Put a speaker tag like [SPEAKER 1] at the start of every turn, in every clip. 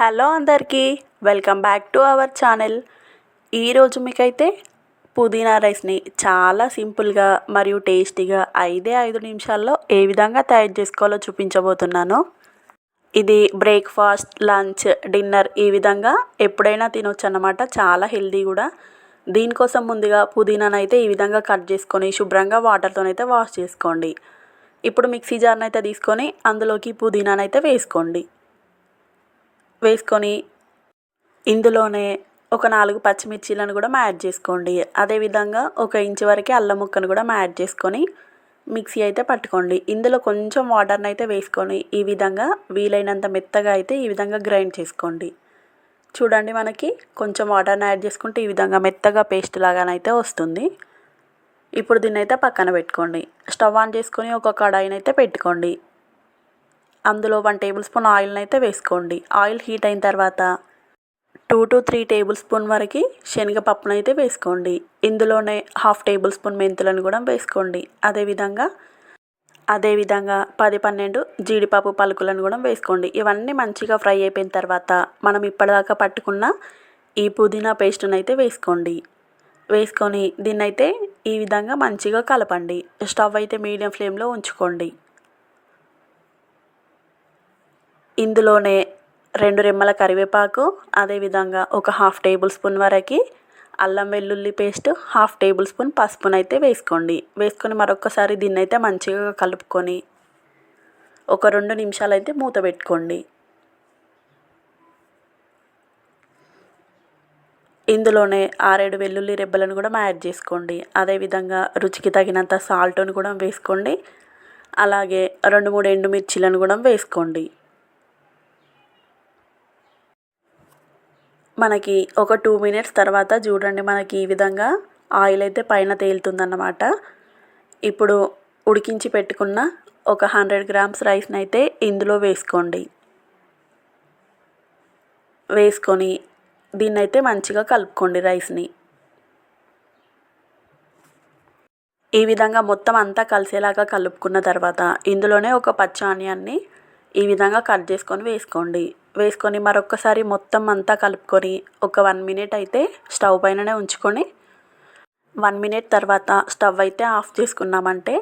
[SPEAKER 1] Hello అందరికీ welcome back to our channel. ఈరోజు మీకైతే పుదీనా రైస్ని చాలా సింపుల్గా మరియు టేస్టీగా ఐదే ఐదు నిమిషాల్లో ఏ విధంగా తయారు చేసుకోవాలో చూపించబోతున్నాను. ఇది బ్రేక్ఫాస్ట్ లంచ్ డిన్నర్ ఈ విధంగా ఎప్పుడైనా తినొచ్చు అన్నమాట. చాలా హెల్దీ కూడా. దీనికోసం ముందుగా పుదీనానైతే అయితే ఈ విధంగా కట్ చేసుకొని శుభ్రంగా వాటర్తోనైతే వాష్ చేసుకోండి. ఇప్పుడు మిక్సీ జార్ని అయితే తీసుకొని అందులోకి పుదీనానైతే అయితే వేసుకోండి. వేసుకొని ఇందులోనే ఒక నాలుగు పచ్చిమిర్చీలను కూడా యాడ్ చేసుకోండి. అదేవిధంగా ఒక ఇంచు వరకు అల్లం ముక్కను కూడా యాడ్ చేసుకొని మిక్సీ అయితే పట్టుకోండి. ఇందులో కొంచెం వాటర్ని అయితే వేసుకొని ఈ విధంగా వీలైనంత మెత్తగా అయితే ఈ విధంగా గ్రైండ్ చేసుకోండి. చూడండి మనకి కొంచెం వాటర్ని యాడ్ చేసుకుంటే ఈ విధంగా మెత్తగా పేస్ట్ లాగానైతే వస్తుంది. ఇప్పుడు దీన్ని అయితే పక్కన పెట్టుకోండి. స్టవ్ ఆన్ చేసుకొని ఒక కడాయిని అయితే పెట్టుకోండి. అందులో వన్ టేబుల్ స్పూన్ ఆయిల్ని అయితే వేసుకోండి. ఆయిల్ హీట్ అయిన తర్వాత two to three tablespoon వరకు శనగపప్పును అయితే వేసుకోండి. ఇందులోనే హాఫ్ టేబుల్ స్పూన్ మెంతులను కూడా వేసుకోండి. అదేవిధంగా అదేవిధంగా పది పన్నెండు జీడిపప్పు పలుకులను కూడా వేసుకోండి. ఇవన్నీ మంచిగా ఫ్రై అయిపోయిన తర్వాత మనం ఇప్పటిదాకా పట్టుకున్న ఈ పుదీనా పేస్ట్ని అయితే వేసుకోండి. వేసుకొని దీన్నైతే ఈ విధంగా మంచిగా కలపండి. స్టవ్ అయితే మీడియం ఫ్లేమ్లో ఉంచుకోండి. ఇందులోనే రెండు రెమ్మల కరివేపాకు అదేవిధంగా ఒక హాఫ్ టేబుల్ స్పూన్ వరకు అల్లం వెల్లుల్లి పేస్ట్ హాఫ్ టేబుల్ స్పూన్ పసుపునైతే వేసుకోండి. వేసుకొని మరొకసారి దీన్ని అయితే మంచిగా కలుపుకొని ఒక రెండు నిమిషాలు అయితే మూత పెట్టుకోండి. ఇందులోనే ఆరేడు వెల్లుల్లి రెబ్బలను కూడా యాడ్ చేసుకోండి. అదేవిధంగా రుచికి తగినంత సాల్ట్ను కూడా వేసుకోండి. అలాగే రెండు మూడు ఎండుమిర్చీలను కూడా వేసుకోండి. మనకి ఒక టూ మినిట్స్ తర్వాత చూడండి మనకి ఈ విధంగా ఆయిల్ అయితే పైన తేలుతుందన్నమాట. ఇప్పుడు ఉడికించి పెట్టుకున్న ఒక హండ్రెడ్ గ్రామ్స్ రైస్ని అయితే ఇందులో వేసుకోండి. వేసుకొని దీన్ని అయితే మంచిగా కలుపుకోండి రైస్ని ఈ విధంగా మొత్తం అంతా కలిసేలాగా కలుపుకున్న తర్వాత ఇందులోనే ఒక పచ్చి ఆనియన్ని ఈ విధంగా కట్ చేసుకొని వేసుకోండి. వేసుకొని మరొకసారి మొత్తం అంతా కలుపుకొని ఒక వన్ మినిట్ అయితే స్టవ్ పైననే ఉంచుకొని వన్ మినిట్ తర్వాత స్టవ్ అయితే ఆఫ్ చేసుకున్నామంటే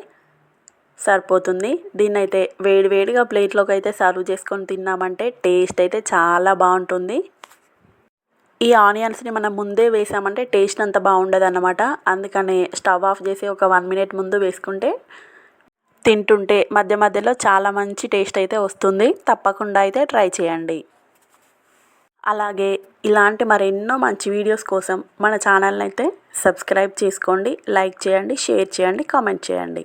[SPEAKER 1] సరిపోతుంది. దీన్ని అయితే వేడి వేడిగా ప్లేట్లోకి అయితే సర్వ్ చేసుకొని తిన్నామంటే టేస్ట్ అయితే చాలా బాగుంటుంది. ఈ ఆనియన్స్ని మనం ముందే వేసామంటే టేస్ట్ అంత బాగుండదు అన్నమాట అందుకని స్టవ్ ఆఫ్ చేసి ఒక వన్ మినిట్ ముందు వేసుకుంటే తింటుంటే మధ్య మధ్యలో చాలా మంచి టేస్ట్ అయితే వస్తుంది. తప్పకుండా అయితే ట్రై చేయండి. అలాగే ఇలాంటి మరెన్నో మంచి వీడియోస్ కోసం మన ఛానల్ని అయితే సబ్స్క్రైబ్ చేసుకోండి లైక్ చేయండి షేర్ చేయండి కామెంట్ చేయండి.